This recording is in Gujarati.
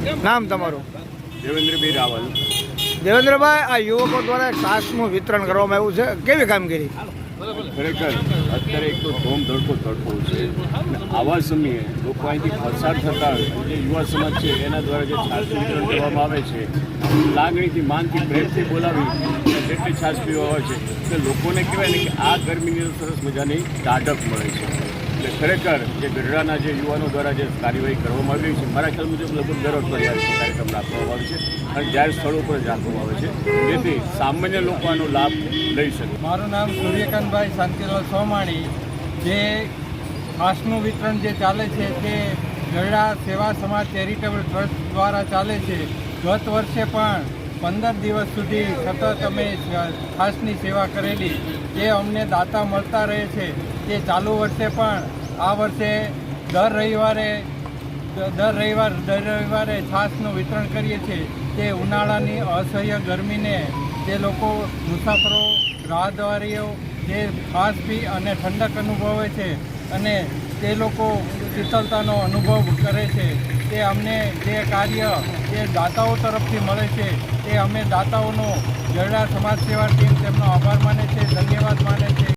નામ તમારું? દેવેન્દ્રભાઈ રાવલ. દેવેન્દ્રભાઈ આ યુવકો દ્વારા છાસનું વિતરણ કરવામાં આવ્યું છે. કેવી કામગીરી? ખરેખર અત્યારે એક તો ધોમ ધડકો તડકો છે. આવા સમયે લોકો અહીંથી પસાર થતા જે યુવા સમાજ છે એના દ્વારા જે છાશ વિતરણ કરવામાં આવે છે લાગણીથી માનથી પ્રેમથી બોલાવી જેટલી છાસ પીવા આવે છે તે લોકોને કહેવાય ને કે આ ગરમીની સરસ મજાની ટાઢક મળે છે. એટલે ખરેખર જે ગઢડાના જે યુવાનો દ્વારા જે કાર્યવાહી કરવામાં આવી રહી છે, મારા ખ્યાલ મુજબ લગભગ દર અઠવાડિયે આ કાર્યક્રમ રાખવામાં આવે છે અને જાહેર સ્થળો પર રાખવામાં આવે છે, જેથી સામાન્ય લોકો આનો લાભ લઈ શકે. મારું નામ સૂર્યકાંતભાઈ શાંતિલાલ સોમાણી. જે ઘાસનું વિતરણ જે ચાલે છે તે ગરડા સેવા સમાજ ચેરિટેબલ ટ્રસ્ટ દ્વારા ચાલે છે. ગત વર્ષે પણ પંદર દિવસ સુધી સતત અમે ખાસની સેવા કરેલી. જે અમને દાતા મળતા રહે છે. તે ચાલુ વર્ષે પણ આ વર્ષે દર રવિવારે, દર રવિવાર, દર રવિવારે છાશનું વિતરણ કરીએ છીએ તે ઉનાળાની અસહ્ય ગરમીને જે લોકો મુસાફરો, રાહદારીઓ જે ખાસ પી અને ઠંડક અનુભવે છે અને તે લોકો શીતળતાનો અનુભવ કરે છે, તે અમને જે કાર્ય જે દાતાઓ તરફથી મળે છે, તે અમે દાતાઓનો જરડા સમાજ સેવા ટીમ તેમનો આભાર માને છે, ધન્યવાદ માને છે.